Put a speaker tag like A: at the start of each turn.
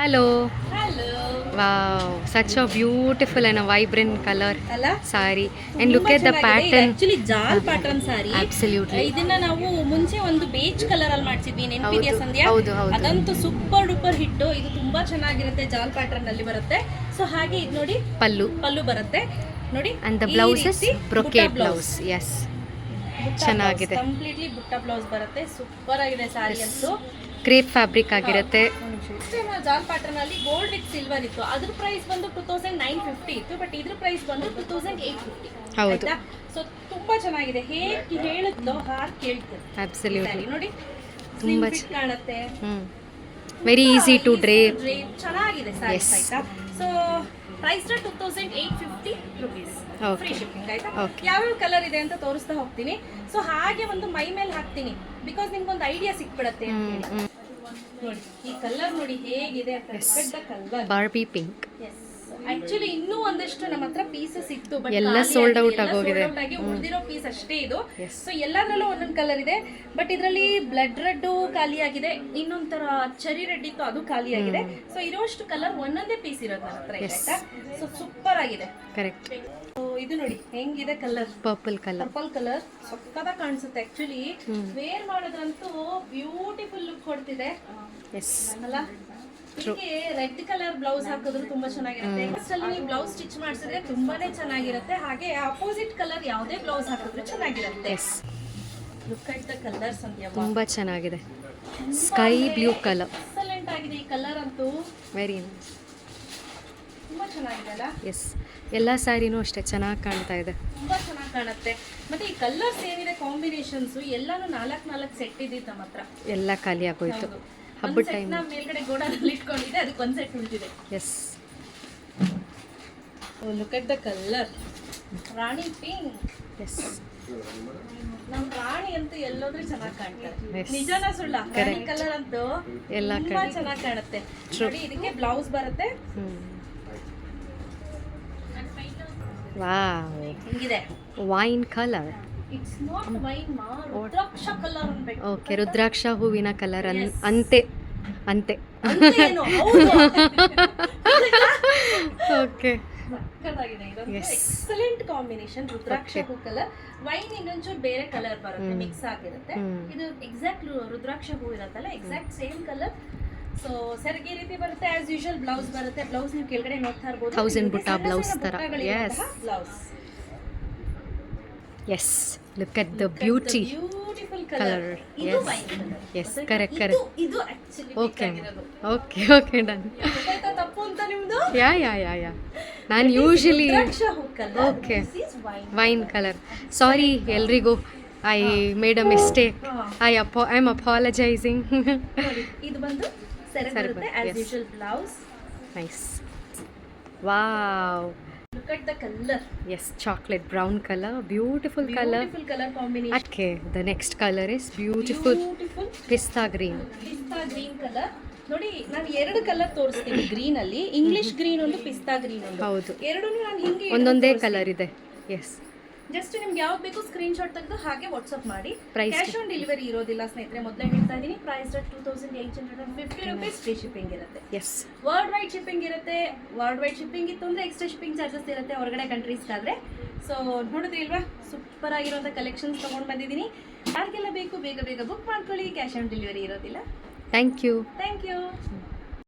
A: Hello
B: hello
A: wow such a beautiful and vibrant colour sari and look at the pattern
B: actually ಜಾಲ್ pattern sari
A: absolutely
B: ಇದನ್ನ ನಾವು ಮುಂಚೆ ಒಂದು beige colour ಅಲ್ಲಿ ಮಾಡ್ಸಿದ್ವಿ. ನೆನಪಿದೆಯಾ ಸಂಧ್ಯಾ?
A: ಹೌದು, ಹೌದು.
B: ಅದಂತೂ ಸೂಪರ್ ಡೂಪರ್ ಹಿಟ್ಟು. ಇದು ತುಂಬಾ ಚೆನ್ನಾಗಿರುತ್ತೆ ಜಾಲ್ ಪ್ಯಾಟರ್ನ್ ಅಲ್ಲಿ ಬರುತ್ತೆ. ಸೊ ಹಾಗೆ ಇದು ನೋಡಿ
A: ಪಲ್ಲು.
B: ಪಲ್ಲು ಬರುತ್ತೆ. ನೋಡಿ
A: and the blouse is brocade blouse yes ಚೆನ್ನಾಗಿದೆ.
B: ಕಂಪ್ಲೀಟ್ಲಿ ಬುಟ್ಟ ಬ್ಲೌಸ್ ಬರುತ್ತೆ. ಸೂಪರ್ ಆಗಿದೆ ಸಾರಿ ಅಂತೂ.
A: ಕ್ರೇಪ್ ಫ್ಯಾಬ್ರಿಕ್ ಆಗಿರುತ್ತೆ.
B: ಜಾಲ್ ಪ್ಯಾಟರ್ನ್ ಅಲ್ಲಿ ಗೋಲ್ಡ್ ವಿತ್ ಸಿಲ್ವರ್ ಇತ್ತು ಅದ್ರ ಪ್ರೈಸ್ ಬಂದು ಟೂ ತೌಸಂಡ್ ನೈನ್ ಫಿಫ್ಟಿ ಇತ್ತು ಬಟ್ ಇದ್ರ ಪ್ರೈಸ್ ಬಂದು ಟೂ ತೌಸಂಡ್ ಏಟ್ ಫಿಫ್ಟಿ
A: ಹೌದು.
B: ಸೊ ತುಂಬಾ ಚೆನ್ನಾಗಿದೆ. ಹೇಗೆ ಹೇಳುತ್ತೋ ಹಾಗೆ ಕೇಳ್ತದೆ
A: ಅಬ್ಸಲ್ಯೂಟ್ಲಿ
B: ನೋಡಿ
A: ತುಂಬಾ
B: ಕಾಣುತ್ತೆ.
A: ವೆರಿ ಈಸಿ ಟು ಡ್ರೇಪ್
B: ಚೆನ್ನಾಗಿದೆ
A: ಸರ್.
B: ಆಯ್ತಾ? So price two thousand eight fifty rupees. Free shipping ಆಯ್ತಾ. ಯಾವ್ಯಾವ ಕಲರ್ ಇದೆ ಅಂತ ತೋರಿಸ್ತಾ ಹೋಗ್ತೀನಿ. ಸೊ ಹಾಗೆ ಒಂದು ಮೈ ಮೇಲೆ ಹಾಕ್ತೀನಿ. ಬಿಕಾಸ್ ನಿಮ್ಗೊಂದು ಐಡಿಯಾ ಸಿಕ್ಬಿಡತ್ತೆ ಅಂತ ಹೇಳಿ. ನೋಡಿ ಈ ಕಲರ್ ನೋಡಿ ಹೇಗಿದೆ
A: ಬಾರ್ಬಿ ಪಿಂಕ್
B: ಆಕ್ಚುಲಿ ಇನ್ನೂ ಒಂದಷ್ಟು ನಮ್ಮ ಹತ್ರ ಪೀಸಸ್ ಇತ್ತು ಬಟ್
A: ಎಲ್ಲ ಸೋಲ್ಡ್ ಔಟ್ ಆಗೋಗಿದೆ.
B: ಆಗಿ ಉಳಿದಿರೋ ಪೀಸ್ ಅಷ್ಟೇ ಇದು. ಸೊ ಎಲ್ಲದರಲ್ಲೂ ಒಂದೊಂದು ಕಲರ್ ಇದೆ. ಬಟ್ ಇದರಲ್ಲಿ ಬ್ಲಡ್ ರೆಡ್ ಖಾಲಿಯಾಗಿದೆ ಆಗಿದೆ. ಇನ್ನೊಂಥರ ಚರಿ ರೆಡ್ ಇತ್ತು ಅದು ಖಾಲಿ ಆಗಿದೆ. ಸೊ ಇರೋಷ್ಟು ಕಲರ್ ಒಂದೊಂದೇ ಪೀಸ್ ಇರೋದು ನನ್ನ ಹತ್ರ ಆಯ್ತಾ? ಸೊ ಸೂಪರ್ ಆಗಿದೆ.
A: ಕರೆಕ್ಟ್
B: ಇದು ನೋಡಿ ಹೆಂಗಿದೆ colour
A: purple colour
B: purple colour ಸಕ್ಕದ ಕಾಣಿಸುತ್ತೆ ಆಕ್ಚುಲಿ ವೇರ್ ಮಾಡೋದಂತೂ ಬ್ಯೂಟಿಫುಲ್ ಲುಕ್ ಕೊಡ್ತಿದೆ.
A: ಎಸ್
B: ಅಲ್ಲ? ರೆಡ್ ಕಲರ್ ಬ್ಲೌಸ್ ಹಾಕಿದ್ರು ತುಂಬಾ ಚೆನ್ನಾಗಿರುತ್ತೆ. ಅಲ್ಲಿ ನೀವು ಬ್ಲೌಸ್ ಸ್ಟಿಚ್ ಮಾಡಿಸಿದ್ರೆ ತುಂಬಾನೇ ಚೆನ್ನಾಗಿರುತ್ತೆ. ಹಾಗೆ ಅಪೋಸಿಟ್ ಕಲರ್ ಯಾವುದೇ ಬ್ಲೌಸ್ ಹಾಕಿದ್ರು ಚೆನ್ನಾಗಿರುತ್ತೆ. ಲುಕ್ ಅಟ್ ದ ಕಲರ್ಸ್ ಅಂತ
A: ತುಂಬಾ ಚೆನ್ನಾಗಿದೆ. ಸ್ಕೈ ಬ್ಲೂ ಕಲರ್
B: ಎಕ್ಸಲೆಂಟ್ ಆಗಿದೆ ಈ ಕಲರ್ ಅಂತೂ.
A: ವೆರಿ
B: ತುಂಬಾ ಚೆನ್ನಾಗಿದೆ ಅಲ್ಲ?
A: ಎಸ್ ಎಲ್ಲ ಸ್ಯಾರಿನೂ ಅಷ್ಟೇ ಚೆನ್ನಾಗಿ ಕಾಣ್ತಾ ಇದೆ.
B: ತುಂಬಾ ಚೆನ್ನಾಗಿ ಕಾಣುತ್ತೆ. ಮತ್ತೆ ಈ ಕಲರ್ಸ್ ಏನಿದೆ ಕಾಂಬಿನೇಷನ್ಸ್ ಎಲ್ಲಾನು ನಾಲ್ಕು ನಾಲ್ಕು ಸೆಟ್ ಇದೆ ನಮ್ಮ ಹತ್ರ.
A: ಎಲ್ಲ ಖಾಲಿ ಆಗೋಯ್ತು. ಹಬ್ಬದ ಟೈಮ್
B: ಮೇಲ್ಗಡೆ ಗೋಡನಲ್ಲಿ ಇಟ್ಕೊಂಡಿದ್ದೆ ಅದಕ್ಕೆ ಒಂದು ಸೆಟ್ ಉಳಿದಿದೆ.
A: Yes
B: look at the colour rani pink
A: yes
B: ನಮ್ಮ ರಾಣಿ ಅಂತೂ ಎಲ್ಲೋದ್ರೂ ಚೆನ್ನಾಗಿ ಕಾಣ್ತಾರೆ. ನಿಜಾನ ಸುಳ್ಳ? ರಾಣಿ ಕಲರ್ ಅಂತೂ
A: ಎಲ್ಲ
B: ತುಂಬಾ ಚೆನ್ನಾಗಿ ಕಾಣುತ್ತೆ. ನೋಡಿ ಇದಕ್ಕೆ ಬ್ಲೌಸ್ ಬರುತ್ತೆ.
A: ವಾವ್
B: ಹಿಂಗಿದೆ.
A: Wine colour
B: it's not wine ಮಾ ರುದ್ರಾಕ್ಷ ಕಲರ್ ಅನ್ಬೇಕು.
A: ಓಕೆ ರುದ್ರಾಕ್ಷ ಹೂವಿನ ಕಲರ್ ಅನ್ ಅಂತೆ. ಅಂತೆ? Okay
B: excellent combination rudraksha. ಹೂ ಕಲರ್ ವೈನ್ ಇನ್ನೊಂಚೂರು ಬೇರೆ ಕಲರ್ ಬರುತ್ತೆ ಮಿಕ್ಸ್ ಆಗಿರುತ್ತೆ. ಇದು ಎಕ್ಸಾಕ್ಟ್ ರುದ್ರಾಕ್ಷ ಹೂ ಇರುತ್ತಲ್ಲ ಎಕ್ಸಾಕ್ಟ್ ಸೇಮ್ ಕಲರ್ ಸೊ ಈ ರೀತಿ ಬರುತ್ತೆ ಆಸ್ ಯೂಶುವಲ್ ಬ್ಲೌಸ್ ಬರುತ್ತೆ. ಬ್ಲೌಸ್ ನೀವು ಕೆಳಗಡೆ ನೋಡ್ತಾ ಇರ್ಬೋದು.
A: ಥೌಸಂಡ್ ಬುಟ್ಟ ಬ್ಲೌಸ್ ತರ.
B: Blouse
A: yes look at the beauty
B: colour yes
A: yes
B: correct colour
A: Yes, correct, correct.
B: ಇದು actually
A: okay okay okay done yeah yeah yeah yeah ನಾನು usually Okay.
B: Wine
A: colour sari ಎಲ್ರಿಗೂ. I made a mistake I ಅಪೋ I am apologising
B: ಇದು ಬಂದು ಸೆರೆ blouse
A: nice wow
B: look at the colour
A: yes chocolate brown colour beautiful colour
B: beautiful colour combination
A: okay the next colour is beautiful
B: beautiful
A: pista green
B: pista green colour ನೋಡಿ ನಾನು ಎರಡು colour ತೋರಿಸ್ತೀನಿ green ಅಲ್ಲಿ. English green ಒಂದು ಪಿಸ್ತಾ green ಒಂದು.
A: ಹೌದು.
B: ಎರಡೂ ನಾನು ಹಿಂಗೆ
A: ಒಂದೊಂದೇ ಕಲರ್ ಇದೆ. ಎಸ್
B: ಜಸ್ಟ್ ನಿಮ್ಗೆ ಯಾವ್ದು ಬೇಕು ಸ್ಕ್ರೀನ್ ಶಾಟ್ ತೆಗೆದು ಹಾಗೆ ವಾಟ್ಸ್ಆಪ್ ಮಾಡಿ.
A: Price
B: ಕ್ಯಾಶ್ ಆನ್ ಡೆಲಿವರಿ ಇರೋದಿಲ್ಲ ಸ್ನೇಹಿತರೆ ಮೊದಲೇ ಹೇಳ್ತಾ ಇದ್ದೀನಿ price two thousand eight hundred and fifty rupees free shipping ಇರುತ್ತೆ.
A: ಎಸ್
B: ವರ್ಲ್ಡ್ ವೈಡ್ ಶಿಪ್ಪಿಂಗ್ ಇರುತ್ತೆ. ವರ್ಲ್ಡ್ ವೈಡ್ ಶಿಪ್ಪಿಂಗ್ ಇತ್ತು ಅಂದ್ರೆ ಎಕ್ಸ್ಟ್ರಾ ಶಿಪ್ಪಿಂಗ್ ಚಾರ್ಜಸ್ ಇರುತ್ತೆ ಹೊರಗಡೆ ಕಂಟ್ರೀಸ್ಗಾದ್ರೆ ಸೊ ನೋಡಿದ್ರಿ ಇಲ್ವಾ ಸೂಪರ್ ಆಗಿರುವಂಥ ಕಲೆಕ್ಷನ್ಸ್ ತೊಗೊಂಡು ಬಂದಿದ್ದೀನಿ. ಯಾರಿಗೆಲ್ಲ ಬೇಕು ಬೇಗ ಬೇಗ ಬುಕ್ ಮಾಡ್ಕೊಳ್ಳಿ. ಕ್ಯಾಶ್ ಆನ್ ಡೆಲಿವರಿ ಇರೋದಿಲ್ಲ.
A: Thank you
B: thank you